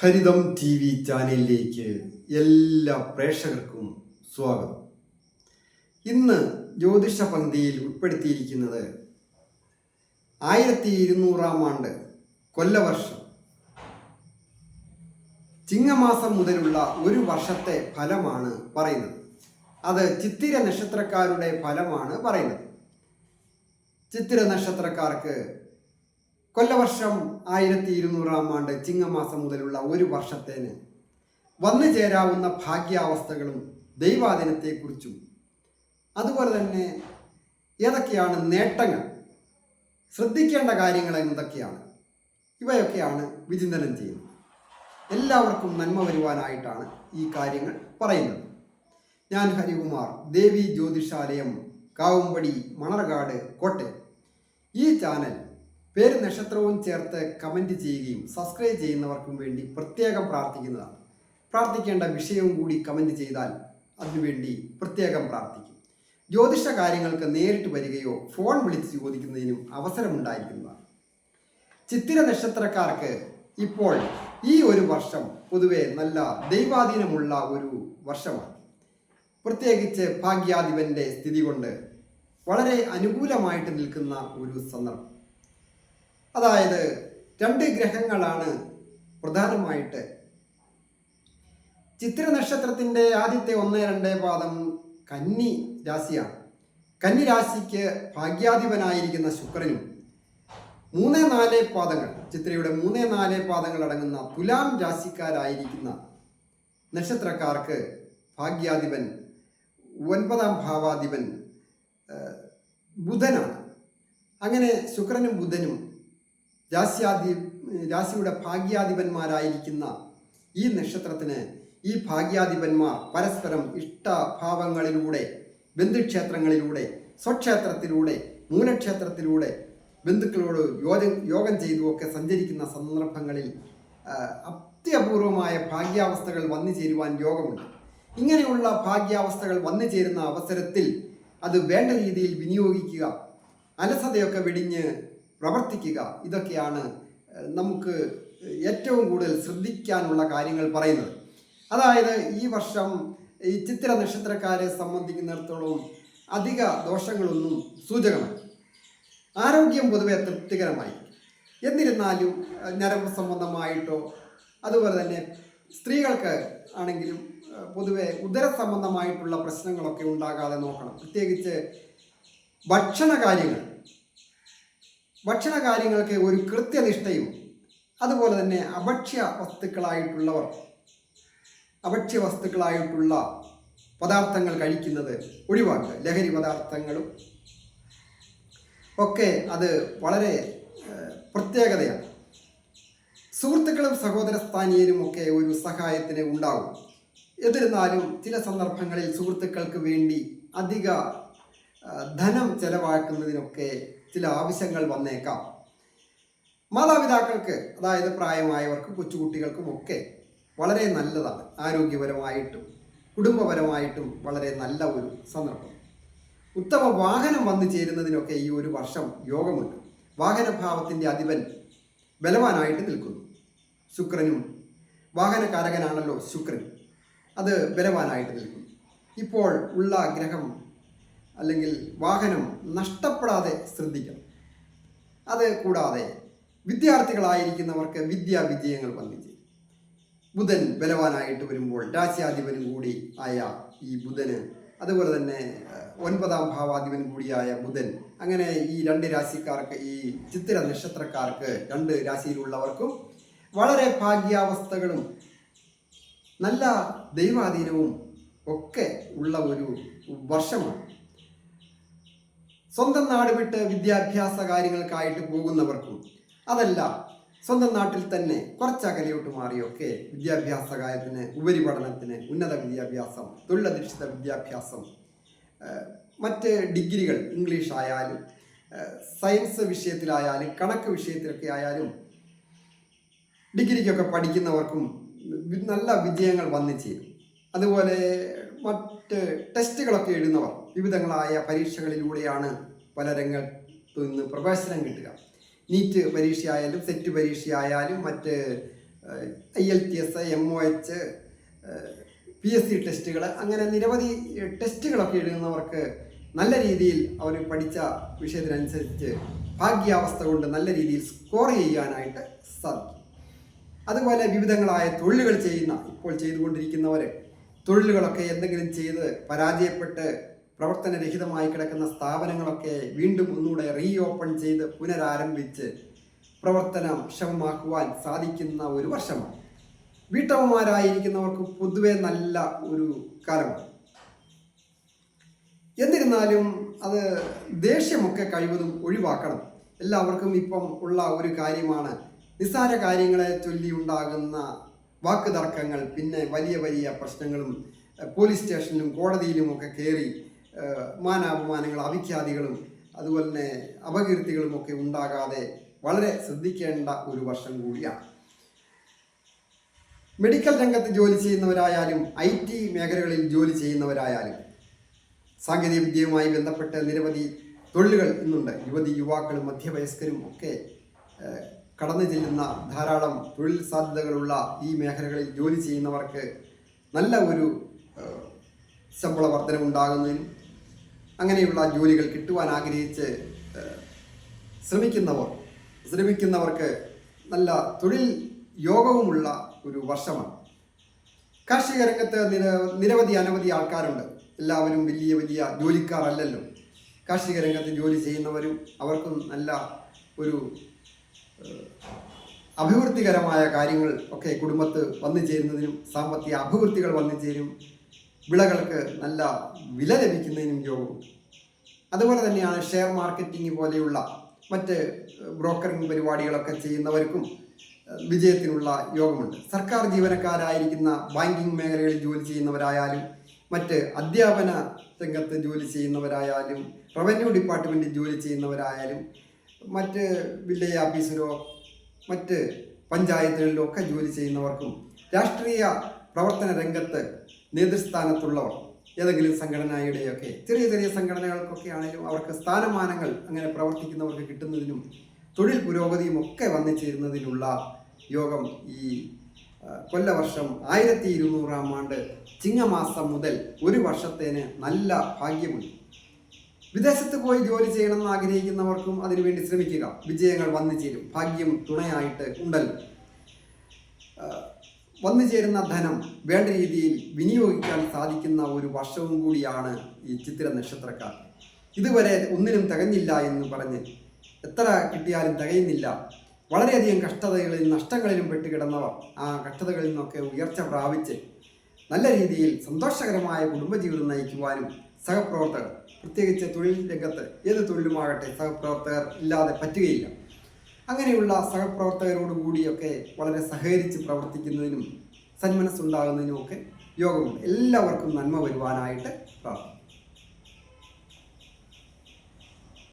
ഹരിതം T V ചാനലിലേക്ക് എല്ലാ പ്രേക്ഷകർക്കും സ്വാഗതം. ഇന്ന് ജ്യോതിഷ പന്തിയിൽ ഉൾപ്പെടുത്തിയിരിക്കുന്നത് ആയിരത്തി ഇരുന്നൂറാം ആണ്ട് കൊല്ലവർഷം. ചിങ്ങമാസം മുതലുള്ള ഒരു വർഷത്തെ ഫലമാണ് പറയുന്നത്. അത് ചിത്തിര നക്ഷത്രക്കാരുടെ ഫലമാണ് പറയുന്നത്. ചിത്തിര നക്ഷത്രക്കാർക്ക് കൊല്ലവർഷം ആയിരത്തി ഇരുന്നൂറാം ആണ്ട് ചിങ്ങമാസം മുതലുള്ള ഒരു വർഷത്തേന് വന്നു ചേരാവുന്ന ഭാഗ്യാവസ്ഥകളും ദൈവാദിനത്തെക്കുറിച്ചും അതുപോലെ തന്നെ ഏതൊക്കെയാണ് നേട്ടങ്ങൾ ശ്രദ്ധിക്കേണ്ട കാര്യങ്ങൾ എന്തൊക്കെയാണ് ഇവയൊക്കെയാണ് വിചിന്തനം ചെയ്യുന്നത്. എല്ലാവർക്കും നന്മ വരുവാനായിട്ടാണ് ഈ കാര്യങ്ങൾ പറയുന്നത്. ഞാൻ ഹരികുമാർ ദേവി ജ്യോതിഷാലയം കാവുംപടി മണർകാട് കോട്ടയം. ഈ ചാനൽ പേര് നക്ഷത്രവും ചേർത്ത് കമന്റ് ചെയ്യുകയും സബ്സ്ക്രൈബ് ചെയ്യുന്നവർക്കും വേണ്ടി പ്രത്യേകം പ്രാർത്ഥിക്കുന്നതാണ്. പ്രാർത്ഥിക്കേണ്ട വിഷയവും കൂടി കമന്റ് ചെയ്താൽ അതിനുവേണ്ടി പ്രത്യേകം പ്രാർത്ഥിക്കും. ജ്യോതിഷ കാര്യങ്ങൾക്ക് നേരിട്ട് വരികയോ ഫോൺ വിളിച്ച് ചോദിക്കുന്നതിനും അവസരമുണ്ടായിരിക്കുന്നതാണ്. ചിത്തിര നക്ഷത്രക്കാർക്ക് ഇപ്പോൾ ഈ ഒരു വർഷം പൊതുവെ നല്ല ദൈവാധീനമുള്ള ഒരു വർഷമാണ്. പ്രത്യേകിച്ച് ഭാഗ്യാധിപന്റെ സ്ഥിതി കൊണ്ട് വളരെ അനുകൂലമായിട്ട് നിൽക്കുന്ന ഒരു സന്ദർഭം. അതായത് രണ്ട് ഗ്രഹങ്ങളാണ് പ്രധാനമായിട്ട്. ചിത്ര നക്ഷത്രത്തിന്റെ ആദ്യത്തെ ഒന്ന് രണ്ട് പാദം കന്നി രാശിയാണ്. കന്നി രാശിക്ക് ഭാഗ്യാധിപനായിരിക്കുന്ന ശുക്രനും മൂന്ന് നാല് പാദങ്ങൾ ചിത്രയുടെ മൂന്ന് നാല് പാദങ്ങൾ അടങ്ങുന്ന തുലാം രാശിക്കാരായിരിക്കുന്ന നക്ഷത്രക്കാർക്ക് ഭാഗ്യാധിപൻ ഒൻപതാം ഭാവാധിപൻ ബുധനാണ്. അങ്ങനെ ശുക്രനും ബുധനും രാശ്യാധി രാശിയുടെ ഭാഗ്യാധിപന്മാരായിരിക്കുന്ന ഈ നക്ഷത്രത്തിന് ഈ ഭാഗ്യാധിപന്മാർ പരസ്പരം ഇഷ്ടഭാവങ്ങളിലൂടെ ബന്ധുക്ഷേത്രങ്ങളിലൂടെ സ്വക്ഷേത്രത്തിലൂടെ മൂലക്ഷേത്രത്തിലൂടെ ബന്ധുക്കളോട് യോഗം യോഗം ചെയ്തുമൊക്കെ സഞ്ചരിക്കുന്ന സന്ദർഭങ്ങളിൽ അത്യപൂർവമായ ഭാഗ്യാവസ്ഥകൾ വന്നു ചേരുവാൻ യോഗമുണ്ട്. ഇങ്ങനെയുള്ള ഭാഗ്യാവസ്ഥകൾ വന്നു ചേരുന്ന അവസരത്തിൽ അത് വേണ്ട രീതിയിൽ വിനിയോഗിക്കുക അലസതയൊക്കെ വെടിഞ്ഞ് പ്രവർത്തിക്കുക. ഇതൊക്കെയാണ് നമുക്ക് ഏറ്റവും കൂടുതൽ ശ്രദ്ധിക്കാനുള്ള കാര്യങ്ങൾ പറയുന്നത്. അതായത് ഈ വർഷം ഈ ചിത്ര നക്ഷത്രക്കാരെ സംബന്ധിക്കുന്നിടത്തോളം അധിക ദോഷങ്ങളൊന്നും സൂചകമാണ് ആരോഗ്യം പൊതുവെ തൃപ്തികരമായി. എന്നിരുന്നാലും ഞരമ്പ് സംബന്ധമായിട്ടോ അതുപോലെ തന്നെ സ്ത്രീകൾക്ക് ആണെങ്കിലും പൊതുവെ ഉദര സംബന്ധമായിട്ടുള്ള പ്രശ്നങ്ങളൊക്കെ ഉണ്ടാകാതെ നോക്കണം. പ്രത്യേകിച്ച് ഭക്ഷണ കാര്യങ്ങൾ ഭക്ഷണ കാര്യങ്ങൾക്ക് ഒരു കൃത്യനിഷ്ഠയും അതുപോലെ തന്നെ അഭക്ഷ്യ വസ്തുക്കളായിട്ടുള്ളവർ അഭക്ഷ്യ വസ്തുക്കളായിട്ടുള്ള പദാർത്ഥങ്ങൾ കഴിക്കുന്നത് ഒഴിവാക്കുക. ലഹരി പദാർത്ഥങ്ങളും ഒക്കെ അത് വളരെ പ്രത്യേകതയാണ്. സുഹൃത്തുക്കളും സഹോദര സ്ഥാനീയരും ഒക്കെ ഒരു സഹായത്തിന് ഉണ്ടാകും എന്നിരുന്നാലും ചില സന്ദർഭങ്ങളിൽ സുഹൃത്തുക്കൾക്ക് വേണ്ടി അധിക ധനം ചെലവാക്കുന്നതിനൊക്കെ ചില ആവശ്യങ്ങൾ വന്നേക്കാം. മാതാപിതാക്കൾക്ക് അതായത് പ്രായമായവർക്കും കൊച്ചുകുട്ടികൾക്കും ഒക്കെ വളരെ നല്ലതാണ് ആരോഗ്യപരമായിട്ടും കുടുംബപരമായിട്ടും വളരെ നല്ല ഒരു സന്ദർഭം. ഉത്തമ വാഹനം വന്നു ചേരുന്നതിനൊക്കെ ഈ ഒരു വർഷം യോഗമുണ്ട്. വാഹനഭാവത്തിന്റെ അധിപൻ ബലവാനായിട്ട് നിൽക്കുന്നു. ശുക്രനും വാഹനകാരകനാണല്ലോ ശുക്രൻ. അത് ബലവാനായിട്ട് നിൽക്കുന്നു. ഇപ്പോൾ ഉള്ള ഗ്രഹം അല്ലെങ്കിൽ വാഹനം നഷ്ടപ്പെടാതെ ശ്രദ്ധിക്കണം. അത് കൂടാതെ വിദ്യാർത്ഥികളായിരിക്കുന്നവർക്ക് വിദ്യാ വിജയങ്ങൾ വന്നു ചേരും ബുധൻ ബലവാനായിട്ട് വരുമ്പോൾ രാശ്യാധിപനും കൂടി ആയ ഈ ബുധന് അതുപോലെ തന്നെ ഒൻപതാം ഭാവാധിപൻ കൂടിയായ ബുധൻ അങ്ങനെ ഈ രണ്ട് രാശിക്കാർക്ക് ഈ ചിത്തിര നക്ഷത്രക്കാർക്ക് രണ്ട് രാശിയിലുള്ളവർക്കും വളരെ ഭാഗ്യാവസ്ഥകളും നല്ല ദൈവാധീനവും ഒക്കെ ഉള്ള ഒരു വർഷമാണ്. സ്വന്തം നാട് വിട്ട് വിദ്യാഭ്യാസ കാര്യങ്ങൾക്കായിട്ട് പോകുന്നവർക്കും അതല്ല സ്വന്തം നാട്ടിൽ തന്നെ കുറച്ചകലെയോട്ട് മാറിയൊക്കെ വിദ്യാഭ്യാസ കാര്യത്തിന് ഉപരിപഠനത്തിന് ഉന്നത വിദ്യാഭ്യാസം തൊഴിലധിഷ്ഠിത വിദ്യാഭ്യാസം മറ്റ് ഡിഗ്രികൾ ഇംഗ്ലീഷ് ആയാലും സയൻസ് വിഷയത്തിലായാലും കണക്ക് വിഷയത്തിലൊക്കെ ആയാലും ഡിഗ്രിക്കൊക്കെ പഠിക്കുന്നവർക്കും നല്ല വിജയങ്ങൾ വന്നു ചേരും. അതുപോലെ മറ്റ് ടെസ്റ്റുകളൊക്കെ എഴുതുന്നവർ വിവിധങ്ങളായ പരീക്ഷകളിലൂടെയാണ് പല രംഗത്തു നിന്ന് പ്രവേശനം കിട്ടുക. നീറ്റ് പരീക്ഷയായാലും സെറ്റ് പരീക്ഷയായാലും മറ്റ് I L T S M O H P S C ടെസ്റ്റുകൾ അങ്ങനെ നിരവധി ടെസ്റ്റുകളൊക്കെ എഴുതുന്നവർക്ക് നല്ല രീതിയിൽ അവർ പഠിച്ച വിഷയത്തിനനുസരിച്ച് ഭാഗ്യാവസ്ഥ കൊണ്ട് നല്ല രീതിയിൽ സ്കോർ ചെയ്യാനായിട്ട് സാധിക്കും. അതുപോലെ വിവിധങ്ങളായ തൊഴിലുകൾ ചെയ്യുന്ന ഇപ്പോൾ ചെയ്തുകൊണ്ടിരിക്കുന്നവർ തൊഴിലുകളൊക്കെ എന്തെങ്കിലും ചെയ്ത് പരാജയപ്പെട്ട് പ്രവർത്തനരഹിതമായി കിടക്കുന്ന സ്ഥാപനങ്ങളൊക്കെ വീണ്ടും ഒന്നുകൂടെ റീ ഓപ്പൺ ചെയ്ത് പുനരാരംഭിച്ച് പ്രവർത്തനം ക്ഷമമാക്കുവാൻ സാധിക്കുന്ന ഒരു വർഷമാണ്. വീട്ടമ്മമാരായിരിക്കുന്നവർക്ക് പൊതുവെ നല്ല ഒരു കാലമാണ്. എന്നിരുന്നാലും അത് ദേഷ്യമൊക്കെ കഴിവതും ഒഴിവാക്കണം. എല്ലാവർക്കും ഇപ്പം ഉള്ള ഒരു കാര്യമാണ് നിസ്സാര കാര്യങ്ങളെ ചൊല്ലി ഉണ്ടാകുന്ന വാക്കുതർക്കങ്ങൾ പിന്നെ വലിയ വലിയ പ്രശ്നങ്ങളും പോലീസ് സ്റ്റേഷനിലും കോടതിയിലും ഒക്കെ കയറി മാനാപമാനങ്ങൾ അവിഖ്യാതികളും അതുപോലെ തന്നെ അപകീർത്തികളും ഒക്കെ ഉണ്ടാകാതെ വളരെ ശ്രദ്ധിക്കേണ്ട ഒരു വർഷം കൂടിയാണ്. മെഡിക്കൽ രംഗത്ത് ജോലി ചെയ്യുന്നവരായാലും ഐ ടി മേഖലകളിൽ ജോലി ചെയ്യുന്നവരായാലും സാങ്കേതിക വിദ്യയുമായി ബന്ധപ്പെട്ട് നിരവധി തൊഴിലുകൾ ഇന്നുണ്ട്. യുവതി യുവാക്കളും മധ്യവയസ്കരും ഒക്കെ കടന്നു ചെല്ലുന്ന ധാരാളം തൊഴിൽ സാധ്യതകളുള്ള ഈ മേഖലകളിൽ ജോലി ചെയ്യുന്നവർക്ക് നല്ല ഒരു ശമ്പള വർധനമുണ്ടാകുന്നതിനും അങ്ങനെയുള്ള ജോലികൾ കിട്ടുവാൻ ആഗ്രഹിച്ച് ശ്രമിക്കുന്നവർ ശ്രമിക്കുന്നവർക്ക് നല്ല തൊഴിൽ യോഗവുമുള്ള ഒരു വർഷമാണ്. കാർഷിക രംഗത്ത് നിര നിരവധി അനവധി ആൾക്കാരുണ്ട്. എല്ലാവരും വലിയ വലിയ ജോലിക്കാരല്ലല്ലോ. കാർഷിക രംഗത്ത് ജോലി ചെയ്യുന്നവരും അവർക്കും നല്ല ഒരു അഭിവൃദ്ധികരമായ കാര്യങ്ങൾ ഒക്കെ കുടുംബത്ത് വന്നു ചേരുന്നതിനും സാമ്പത്തിക അഭിവൃദ്ധികൾ വന്നു ചേരും. വിളകൾക്ക് നല്ല വില ലഭിക്കുന്നതിനും യോഗവും അതുപോലെ തന്നെയാണ് ഷെയർ മാർക്കറ്റിംഗ് പോലെയുള്ള മറ്റ് ബ്രോക്കറിംഗ് പരിപാടികളൊക്കെ ചെയ്യുന്നവർക്കും വിജയത്തിനുള്ള യോഗമുണ്ട്. സർക്കാർ ജീവനക്കാരായിരിക്കുന്ന ബാങ്കിങ് മേഖലകളിൽ ജോലി ചെയ്യുന്നവരായാലും മറ്റ് അധ്യാപന രംഗത്ത് ജോലി ചെയ്യുന്നവരായാലും റവന്യൂ ഡിപ്പാർട്ട്മെന്റിൽ ജോലി ചെയ്യുന്നവരായാലും മറ്റ് വില്ലേജ് ഓഫീസിലോ മറ്റ് പഞ്ചായത്തുകളിലോ ഒക്കെ ജോലി ചെയ്യുന്നവർക്കും രാഷ്ട്രീയ പ്രവർത്തന രംഗത്ത് നേതൃസ്ഥാനത്തുള്ളവർ ഏതെങ്കിലും സംഘടനയുടെയൊക്കെ ചെറിയ ചെറിയ സംഘടനകൾക്കൊക്കെ ആണെങ്കിലും അവർക്ക് സ്ഥാനമാനങ്ങൾ അങ്ങനെ പ്രവർത്തിക്കുന്നവർക്ക് കിട്ടുന്നതിനും തൊഴിൽ പുരോഗതിയും ഒക്കെ വന്നു ചേരുന്നതിനുള്ള യോഗം ഈ കൊല്ലവർഷം ആയിരത്തി ഇരുന്നൂറാം ആണ്ട് ചിങ്ങമാസം മുതൽ ഒരു വർഷത്തേന് നല്ല ഭാഗ്യമുണ്ട്. വിദേശത്ത് പോയി ജോലി ചെയ്യണമെന്ന് ആഗ്രഹിക്കുന്നവർക്കും അതിനുവേണ്ടി ശ്രമിക്കുക. വിജയങ്ങൾ വന്നു ചേരും. ഭാഗ്യം തുണയായിട്ട് ഉണ്ടല്ലോ. വന്നു ചേരുന്ന ധനം വേണ്ട രീതിയിൽ വിനിയോഗിക്കാൻ സാധിക്കുന്ന ഒരു വർഷവും കൂടിയാണ് ഈ ചിത്തിര നക്ഷത്രക്കാർ. ഇതുവരെ ഒന്നിനും തികഞ്ഞില്ല എന്ന് പറഞ്ഞ് എത്ര കിട്ടിയാലും തികയുന്നില്ല. വളരെയധികം കഷ്ടതകളിൽ നഷ്ടങ്ങളിലും പെട്ടുകിടന്നവർ ആ കഷ്ടതകളിൽ നിന്നൊക്കെ ഉയർച്ച പ്രാപിച്ച് നല്ല രീതിയിൽ സന്തോഷകരമായ കുടുംബജീവിതം നയിക്കുവാനും സഹപ്രവർത്തകർ പ്രത്യേകിച്ച് തൊഴിൽ രംഗത്ത് ഏത് തൊഴിലുമാകട്ടെ സഹപ്രവർത്തകർ ഇല്ലാതെ പറ്റുകയില്ല. അങ്ങനെയുള്ള സഹപ്രവർത്തകരോട് സഹപ്രവർത്തകരോടുകൂടിയൊക്കെ വളരെ സഹകരിച്ച് പ്രവർത്തിക്കുന്നതിനും സന്മനസ്സുണ്ടാകുന്നതിനും ഒക്കെ യോഗമുണ്ട് എല്ലാവർക്കും നന്മ വരുവാനായിട്ട് പ്രാർത്ഥിക്കും